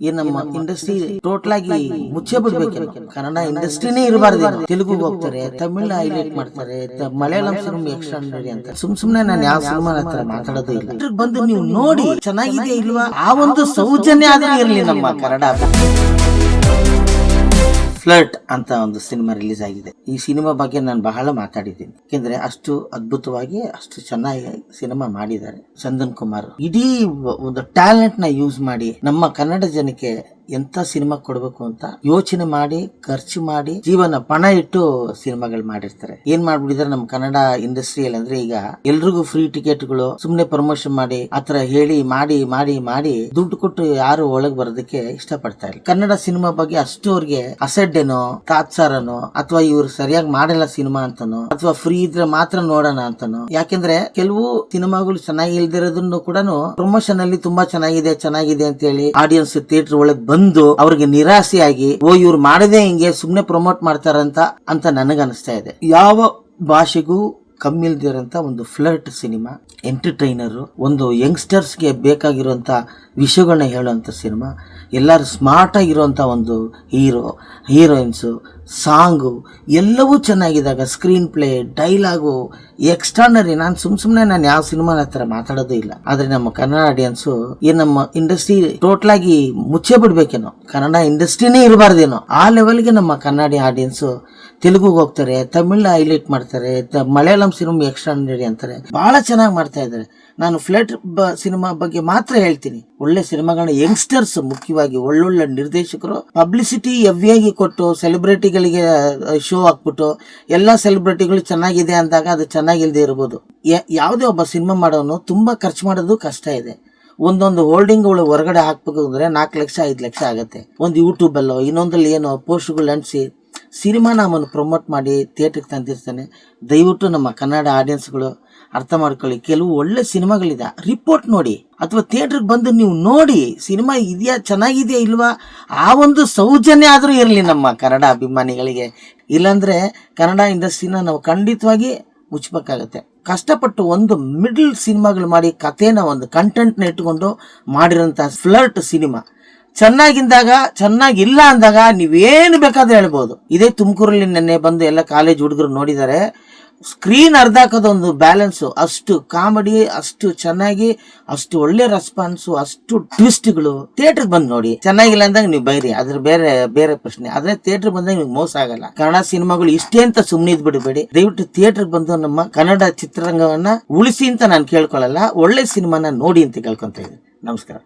ಈ ನಮ್ಮ industry total ಆಗಿ ಮುಚ್ಚೆ ಬಿಡ್ಬೇಕೇನೋ. ಕನ್ನಡ ಇಂಡಸ್ಟ್ರಿನೇ ಇರಬಾರ್ದು ತೆಲುಗು ಹೋಗ್ತಾರೆ ತಮಿಳ್ ಹೈಲೈಟ್ ಮಾಡ್ತಾರೆ ಮಲಯಾಳಂ ಸಿನಿಮಾ ಎಕ್ಸ್ಟ್ರಾ ಅಂತ. ಸುಮ್ ಸುಮ್ನೆ ನಾನು ಯಾವ ಸಿನಿಮಾ ಹತ್ರ ಮಾತಾಡೋದು ಇಲ್ಲ. ಬಂದು ನೀವು ನೋಡಿ ಚೆನ್ನಾಗಿದೆ ಇಲ್ವಾ? ಆ ಒಂದು ಸೌಜನ್ಯ ಆದ್ರೆ ಇರಲಿ ನಮ್ಮ ಕನ್ನಡ. ಫ್ಲರ್ಟ್ ಅಂತ ಒಂದು ಸಿನಿಮಾ ರಿಲೀಸ್ ಆಗಿದೆ. ಈ ಸಿನಿಮಾ ಬಗ್ಗೆ ನಾನು ಬಹಳ ಮಾತಾಡಿದ್ದೀನಿ. ಯಾಕೆಂದ್ರೆ ಅಷ್ಟು ಅದ್ಭುತವಾಗಿ, ಅಷ್ಟು ಚೆನ್ನಾಗಿ ಸಿನಿಮಾ ಮಾಡಿದ್ದಾರೆ. ಚಂದನ್ ಕುಮಾರ್. ಇಡೀ ಒಂದು ಟ್ಯಾಲೆಂಟ್ನ ಯೂಸ್ ಮಾಡಿ ನಮ್ಮ ಕನ್ನಡ ಜನಕ್ಕೆ ಎಂತ ಸಿನಿಮಾ ಕೊಡಬೇಕು ಅಂತ ಯೋಚನೆ ಮಾಡಿ, ಖರ್ಚು ಮಾಡಿ, ಜೀವನ ಪಣ ಇಟ್ಟು ಸಿನಿಮಾಗಳು ಮಾಡಿರ್ತಾರೆ. ಏನ್ ಮಾಡ್ಬಿಟ್ಟಿದ್ದಾರೆ ನಮ್ಮ ಕನ್ನಡ ಇಂಡಸ್ಟ್ರಿಯಲ್ಲಿ ಅಂದ್ರೆ ಈಗ ಎಲ್ರಿಗೂ ಫ್ರೀ ಟಿಕೆಟ್ಗಳು, ಸುಮ್ನೆ ಪ್ರಮೋಷನ್ ಮಾಡಿ ಆತರ ಹೇಳಿ, ಮಾಡಿ ಮಾಡಿ ಮಾಡಿ ದುಡ್ಡು ಕೊಟ್ಟು ಯಾರು ಒಳಗ್ ಬರೋದಕ್ಕೆ ಇಷ್ಟಪಡ್ತಾ ಇಲ್ಲ. ಕನ್ನಡ ಸಿನಿಮಾ ಬಗ್ಗೆ ಅಷ್ಟು ಅವ್ರಿಗೆ ಅಸಡ್ಡೆನೋ, ತಾತ್ಸಾರನೋ, ಅಥವಾ ಇವ್ರು ಸರಿಯಾಗಿ ಮಾಡಲ್ಲ ಸಿನಿಮಾ ಅಂತನೋ, ಅಥವಾ ಫ್ರೀ ಇದ್ರೆ ಮಾತ್ರ ನೋಡೋಣ ಅಂತನೋ, ಯಾಕೆಂದ್ರೆ ಕೆಲವು ಸಿನಿಮಾಗಳು ಚೆನ್ನಾಗಿ ಇಲ್ದಿರೋದನ್ನು ಕೂಡ ಪ್ರಮೋಷನ್ ಅಲ್ಲಿ ತುಂಬಾ ಚೆನ್ನಾಗಿದೆ ಚೆನ್ನಾಗಿದೆ ಅಂತ ಹೇಳಿ ಆಡಿಯನ್ಸ್ ಥಿಯೇಟರ್ ಒಳಗ್ ಬಂದು ಅವ್ರಿಗೆ ನಿರಾಸೆಯಾಗಿ, ಓ, ಇವ್ರು ಮಾಡದೆ ಹಿಂಗೆ ಸುಮ್ನೆ ಪ್ರಮೋಟ್ ಮಾಡ್ತಾರಂತ ಅಂತ ನನಗನ್ನಿಸ್ತಾ ಇದೆ. ಯಾವ ಭಾಷೆಗೂ ಕಮ್ಮಿ ಇಲ್ದಿರೋಂಥ ಒಂದು ಫ್ಲರ್ಟ್ ಸಿನಿಮಾ ಎಂಟರ್ಟೈನರು ಒಂದು ಯಂಗ್ಸ್ಟರ್ಸ್ಗೆ ಬೇಕಾಗಿರುವಂಥ ವಿಷಯಗಳನ್ನ ಹೇಳುವಂಥ ಸಿನಿಮಾ, ಎಲ್ಲರೂ ಸ್ಮಾರ್ಟ್ ಆಗಿರುವಂಥ ಒಂದು ಹೀರೋ ಹೀರೋಯಿನ್ಸು ಸಾಂಗು ಎಲ್ಲವೂ ಚೆನ್ನಾಗಿದ್ದಾಗ ಸ್ಕ್ರೀನ್ ಪ್ಲೇ ಡೈಲಾಗು ಎಕ್ಸ್ಟ್ರಾನರಿ ನಾನು ಸುಮ್ ಸುಮ್ಮನೆ ನಾನು ಯಾವ ಸಿನಿಮಾ ಹತ್ರ ಮಾತಾಡೋದೇ ಇಲ್ಲ. ಆದ್ರೆ ನಮ್ಮ ಕನ್ನಡ ಆಡಿಯನ್ಸು ಈ ನಮ್ಮ ಇಂಡಸ್ಟ್ರಿ ಟೋಟಲ್ ಆಗಿ ಮುಚ್ಚೆ ಬಿಡ್ಬೇಕೇನೋ. ಕನ್ನಡ ಇಂಡಸ್ಟ್ರಿನೇ ಇರಬಾರ್ದೇನೋ. ಆ ಲೆವೆಲ್ಗೆ ನಮ್ಮ ಕನ್ನಡ ಆಡಿಯನ್ಸು ತೆಲುಗು ಹೋಗ್ತಾರೆ, ತಮಿಳ್ ಹೈಲೈಟ್ ಮಾಡ್ತಾರೆ ಮಲಯಾಳಂ ಸಿನಿಮಾ ಎಕ್ಸ್ಟ್ರಾನರಿ ಅಂತಾರೆ. ಬಹಳ ಚೆನ್ನಾಗಿ ಮಾಡ್ತಾ ಇದ್ದಾರೆ. ನಾನು ಬ ಸಿನಿಮಾ ಬಗ್ಗೆ ಮಾತ್ರ ಹೇಳ್ತೀನಿ. ಒಳ್ಳೆ ಸಿನಿಮಾಗಳನ್ನ ಯಂಗ್ಸ್ಟರ್ಸ್ ಮುಖ್ಯವಾಗಿ ಒಳ್ಳೊಳ್ಳೆ ನಿರ್ದೇಶಕರು ಪಬ್ಲಿಸಿಟಿ ಹೆವಿಯಾಗಿ ಕೊಟ್ಟು ಸೆಲೆಬ್ರಿಟಿಗಳಿಗೆ ಶೋ ಹಾಕ್ಬಿಟ್ಟು ಎಲ್ಲ ಸೆಲೆಬ್ರಿಟಿಗಳು ಚೆನ್ನಾಗಿದೆ ಅಂದಾಗ ಅದು ಚೆನ್ನಾಗಿಲ್ದೇ ಇರ್ಬೋದು. ಯಾವುದೇ ಒಬ್ಬ ಸಿನಿಮಾ ಮಾಡೋನು ತುಂಬಾ ಖರ್ಚು ಮಾಡೋದು ಕಷ್ಟ ಇದೆ. ಒಂದೊಂದು ಹೋಲ್ಡಿಂಗ್ಗಳು ಹೊರಗಡೆ ಹಾಕ್ಬೇಕು ಅಂದ್ರೆ ನಾಲ್ಕು ಲಕ್ಷ, ಐದು ಲಕ್ಷ ಆಗುತ್ತೆ. ಒಂದು ಯೂಟ್ಯೂಬಲ್ಲೋ ಇನ್ನೊಂದಲ್ಲಿ ಏನೋ ಪೋಸ್ಟ್ಗಳು ಅಂಟಿಸಿ ಸಿನಿಮಾ ನಮ್ಮನ್ನು ಪ್ರಮೋಟ್ ಮಾಡಿ ಥಿಯೇಟ್ರಿಗೆ ತಂದಿರ್ತಾನೆ. ದಯವಿಟ್ಟು ನಮ್ಮ ಕನ್ನಡ ಆಡಿಯನ್ಸ್ಗಳು ಅರ್ಥ ಮಾಡ್ಕೊಳ್ಳಿ. ಕೆಲವು ಒಳ್ಳೆ ಸಿನಿಮಾಗಳಿದೆ. ರಿಪೋರ್ಟ್ ನೋಡಿ. ಅಥವಾ ಥಿಯೇಟ್ರಿಗೆ ಬಂದು ನೀವು ನೋಡಿ. ಸಿನಿಮಾ ಇದೆಯಾ, ಚೆನ್ನಾಗಿದೆಯಾ ಇಲ್ವಾ? ಆ ಒಂದು ಸೌಜನ್ಯ ಆದರೂ ಇರಲಿ ನಮ್ಮ ಕನ್ನಡ ಅಭಿಮಾನಿಗಳಿಗೆ. ಇಲ್ಲಾಂದರೆ ಕನ್ನಡ ಇಂಡಸ್ಟ್ರಿನ ನಾವು ಖಂಡಿತವಾಗಿ ಮುಚ್ಚಬೇಕಾಗತ್ತೆ ಕಷ್ಟಪಟ್ಟು ಒಂದು ಮಿಡ್ಲ್ ಸಿನಿಮಾಗಳು ಮಾಡಿ ಕಥೆನ ಒಂದು ಕಂಟೆಂಟ್ನ ಇಟ್ಕೊಂಡು ಮಾಡಿರೋಂಥ ಫ್ಲರ್ಟ್ ಸಿನಿಮಾ. ಚೆನ್ನಾಗಿದ್ದಾಗ ಚೆನ್ನಾಗಿಲ್ಲ ಅಂದಾಗ ನೀವೇನು ಬೇಕಾದ್ರೂ ಹೇಳ್ಬೋದು. ಇದೇ ತುಮಕೂರಲ್ಲಿ ನೆನ್ನೆ ಬಂದು ಎಲ್ಲ ಕಾಲೇಜ್ ಹುಡುಗರು ನೋಡಿದ್ದಾರೆ ಸ್ಕ್ರೀನ್ ಅರ್ಧ ಹಾಕೋದೊಂದು ಬ್ಯಾಲೆನ್ಸು ಅಷ್ಟು ಕಾಮಿಡಿ ಅಷ್ಟು ಚೆನ್ನಾಗಿ, ಅಷ್ಟು ಒಳ್ಳೆ ರೆಸ್ಪಾನ್ಸು ಅಷ್ಟು ಟ್ವಿಸ್ಟ್ಗಳು ಥಿಯೇಟರ್ ಬಂದು ನೋಡಿ. ಚೆನ್ನಾಗಿಲ್ಲ ಅಂದಾಗ ನೀವು ಬೈರಿ. ಅದ್ರ ಬೇರೆ ಬೇರೆ ಪ್ರಶ್ನೆ. ಆದ್ರೆ ಥಿಯೇಟರ್ ಬಂದಾಗ ನಿಮ್ಗೆ ಮೋಸ ಆಗಲ್ಲ. ಕನ್ನಡ ಸಿನಿಮಾಗಳು ಇಷ್ಟೇ ಅಂತ ಸುಮ್ಮನೆ ಬಿಡಬೇಡಿ ದಯವಿಟ್ಟು ಥಿಯೇಟರ್ ಬಂದು ನಮ್ಮ ಕನ್ನಡ ಚಿತ್ರರಂಗವನ್ನ ಉಳಿಸಿ ಅಂತ ನಾನು ಕೇಳ್ಕೊಳ್ಳಲ್ಲ. ಒಳ್ಳೆ ಸಿನಿಮಾನ ನೋಡಿ ಅಂತ ಕೇಳ್ಕೊಂತ ಇದ್ದೀನಿ. ನಮಸ್ಕಾರ.